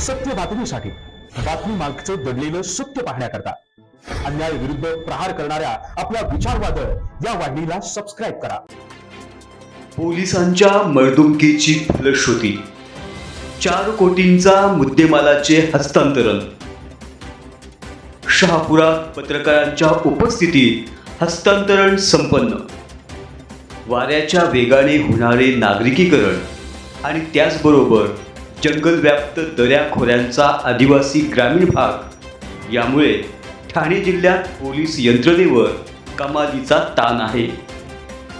सत्य बातमीसाठी बातमी मागचं दडलेलं सत्य पाहण्याकरता अन्याय विरुद्ध प्रहार करणाऱ्या आपल्या विचारवादळ या वाहिनीला सबस्क्राईब करा. पोलिसांच्या मळदुमकीची फलश्रुती. चार कोटींचा मुद्देमालाचे हस्तांतरण. शहापुरात पत्रकारांच्या उपस्थितीत हस्तांतरण संपन्न. वाऱ्याच्या वेगाने होणारे नागरिकीकरण आणि त्याचबरोबर जंगलव्याप्त दऱ्याखोऱ्यांचा आदिवासी ग्रामीण भाग. यामुळे ठाणे जिल्ह्यात पोलीस यंत्रणेवर कमालीचा ताण आहे.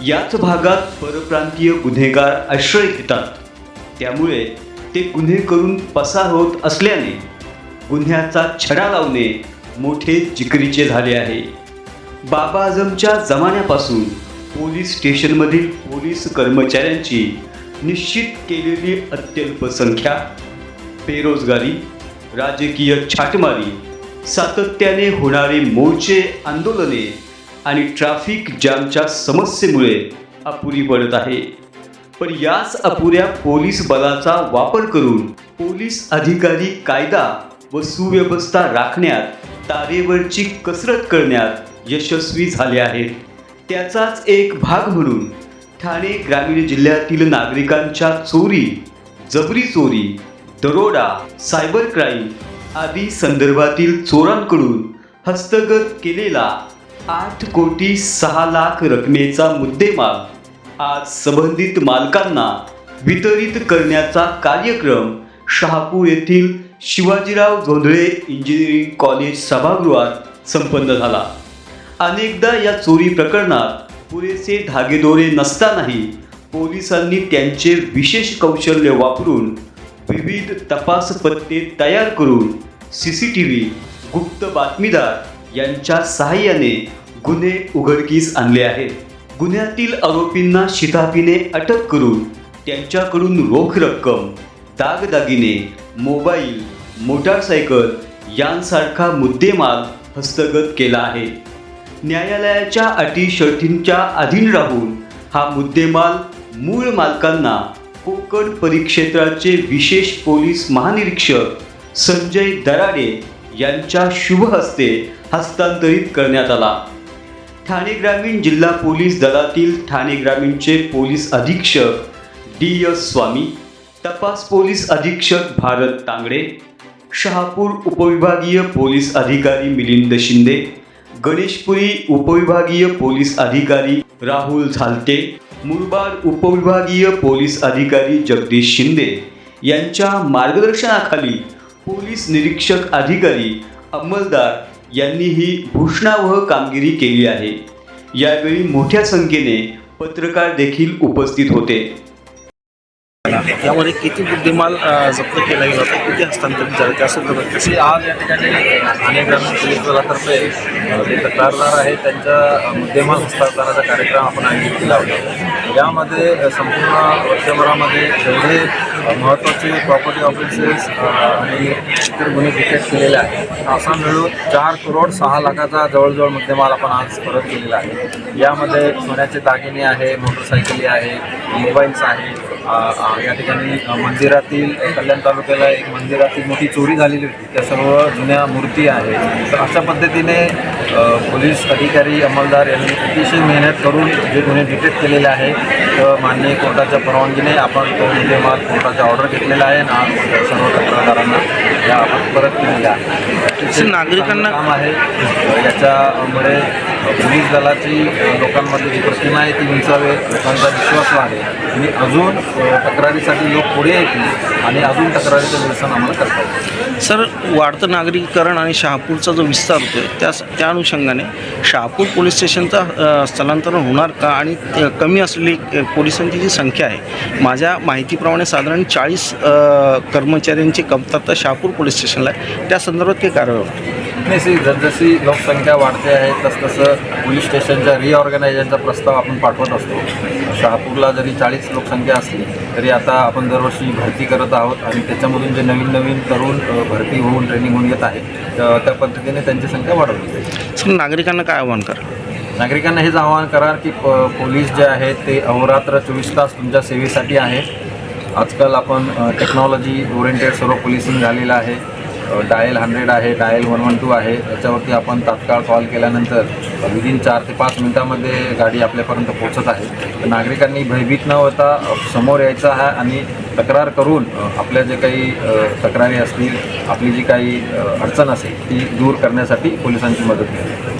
याच भागात परप्रांतीय गुन्हेगार आश्रय घेतात. त्यामुळे ते गुन्हे करून पसार होत असल्याने गुन्ह्याचा छडा लावणे मोठे जिकरीचे झाले आहे. बाबा आझमच्या जमान्यापासून पोलीस स्टेशनमधील पोलीस कर्मचाऱ्यांची निश्चित केलेली अत्यल्प संख्या बेरोजगारी राजकीय छाटमारी सातत्याने होणारे मोर्चे आंदोलने आणि ट्रॅफिक जॅमच्या समस्येमुळे अपुरी पडत आहे. पण याच अपुऱ्या पोलीस बलाचा वापर करून पोलीस अधिकारी कायदा व सुव्यवस्था राखण्यात तारेवरची कसरत करण्यात यशस्वी झाले आहेत. त्याचाच एक भाग म्हणून ठाणे ग्रामीण जिल्ह्यातील नागरिकांच्या चोरी जबरी चोरी दरोडा सायबर क्राईम आदी संदर्भातील चोरांकडून हस्तगत केलेला आठ कोटी सहा लाख रकमेचा मुद्देमाल आज संबंधित मालकांना वितरित करण्याचा कार्यक्रम शहापूर येथील शिवाजीराव जोंधळे इंजिनिअरिंग कॉलेज सभागृहात संपन्न झाला. अनेकदा या चोरी प्रकरणात पुरेसे धागेदोरे नसतानाही पोलिसांनी त्यांचे विशेष कौशल्य वापरून विविध तपास पत्ते तयार करून सी सी टी व्ही गुप्त बातमीदार यांच्या सहाय्याने गुन्हे उघडकीस आणले आहेत. गुन्ह्यातील आरोपींना शिताफीने अटक करून त्यांच्याकडून रोख रक्कम दागदागिने मोबाईल मोटारसायकल यांसारखा मुद्देमाल हस्तगत केला आहे. न्यायालयाच्या अटी शर्थींच्या अधीन राहून हा मुद्देमाल मूळ मालकांना कोकण परिक्षेत्राचे विशेष पोलीस महानिरीक्षक संजय दराडे यांच्या शुभ हस्ते हस्तांतरित करण्यात आला. ठाणे ग्रामीण जिल्हा पोलीस दलातील ठाणे ग्रामीणचे पोलीस अधीक्षक डी एस स्वामी तपास पोलीस अधीक्षक भारत तांगडे शहापूर उपविभागीय पोलीस अधिकारी मिलिंद शिंदे गणेशपुरी उपविभागीय पोलीस अधिकारी राहुल झालटे मुरबाड उपविभागीय पोलीस अधिकारी जगदीश शिंदे यांच्या मार्गदर्शनाखाली पोलीस निरीक्षक अधिकारी अंमलदार यांनी ही घोषणावह कामगिरी केली आहे. यावेळी मोठ्या संख्येने पत्रकार देखील उपस्थित होते. यामध्ये किती बुद्धिमाल जप्त केला गेला होता? किती हस्तांतरित झाले? त्या संदर्भात तशी आज या ठिकाणी अनेक ग्रामीण पोलीस दलातर्फे जे तक्रारदार आहे त्यांच्या अ, मुद्देमाल हस्तांतरणाचा कार्यक्रम आपण आयोजित केला होता. यामध्ये संपूर्ण वर्षभरामध्ये जेवढे महत्त्वाचे प्रॉपर्टी ऑफिसेस आणि इतर गुन्हे डिटेक्ट केलेले आहे असा मिळून चार करोड सहा लाखाचा जवळजवळ मुद्देमाल आपण आज परत केलेला आहे. यामध्ये सोन्याचे दागिने आहे मोटरसायकली आहे मोबाईल्स आहे. या ठिकाणी मंदिरातील कल्याण तालुक्याला एक मंदिरातील मोठी चोरी झालेली होती. त्या सर्व जुन्या मूर्ती आहेत. तर अशा पद्धतीने पोलीस अधिकारी अंमलदार यांनी अतिशय मेहनत करून जे गुन्हे डिटेक्ट केलेले आहे तर माननीय कोर्टाच्या परवानगीने आपण तो मुद्देमाल कोर्टाचा ऑर्डर घेतलेला आहे आणि सर्व तक्रारदारांना या आपण परत आहे अतिशय नागरिकांना- काम आहे. अ, याच्यामुळे अ, पोलीस दलाची लोकांमध्ये जी प्रतिमा आहे ती उंचावे लोकांचा विश्वास वाढेल. आणि अजून तक्रारीसाठी लोक पुढे येतील आणि अजून तक्रारीचं निरसन आम्हाला करता येईल. सर वाढतं नागरिकीकरण आणि शहापूरचा जो विस्तार होतो आहे त्या त्या अनुषंगाने शहापूर पोलीस स्टेशनचं स्थलांतरण होणार का? आणि कमी असलेली पोलिसांची जी संख्या आहे माझ्या माहितीप्रमाणे साधारण चाळीस कर्मचाऱ्यांची कमतरता शहापूर पोलीस स्टेशनला आहे. त्या संदर्भात काही होती नाही सी जसजशी लोकसंख्या वाढते आहे तसतसं पोलीस स्टेशनच्या रिऑर्गनायझेशनचा प्रस्ताव आपण पाठवत असतो. शहापूरला जरी चाळीस लोकसंख्या असली तरी आता आपण दरवर्षी भरती करत आहोत आणि त्याच्यामधून जे नवीन नवीन तरुण भरती होऊन ट्रेनिंग होऊन येत आहे तर त्या पद्धतीने त्यांची संख्या वाढवली जाईल. नागरिकांना काय आव्हान करा? नागरिकांना हेच आवाहन करा की प पोलीस जे आहेत ते अहोरात्र चोवीस तास तुमच्या सेवेसाठी आहेत आजकाल आपण टेक्नॉलॉजी ओरिएंटेड सर्व पोलिसिंग झालेलं आहे. डायल हंड्रेड आहे डायल वन वन टू आहे. याच्यावरती आपण तात्काळ कॉल केल्यानंतर विदिन चार ते पाच मिनटामध्ये गाडी आपल्यापर्यंत पोहोचत आहे. तर नागरिकांनी भयभीत न होता समोर यायचं आहे आणि तक्रार करून आपल्या जे काही तक्रारी असतील आपली जी काही अडचण असेल ती दूर करण्यासाठी पोलिसांची मदत घ्यावी.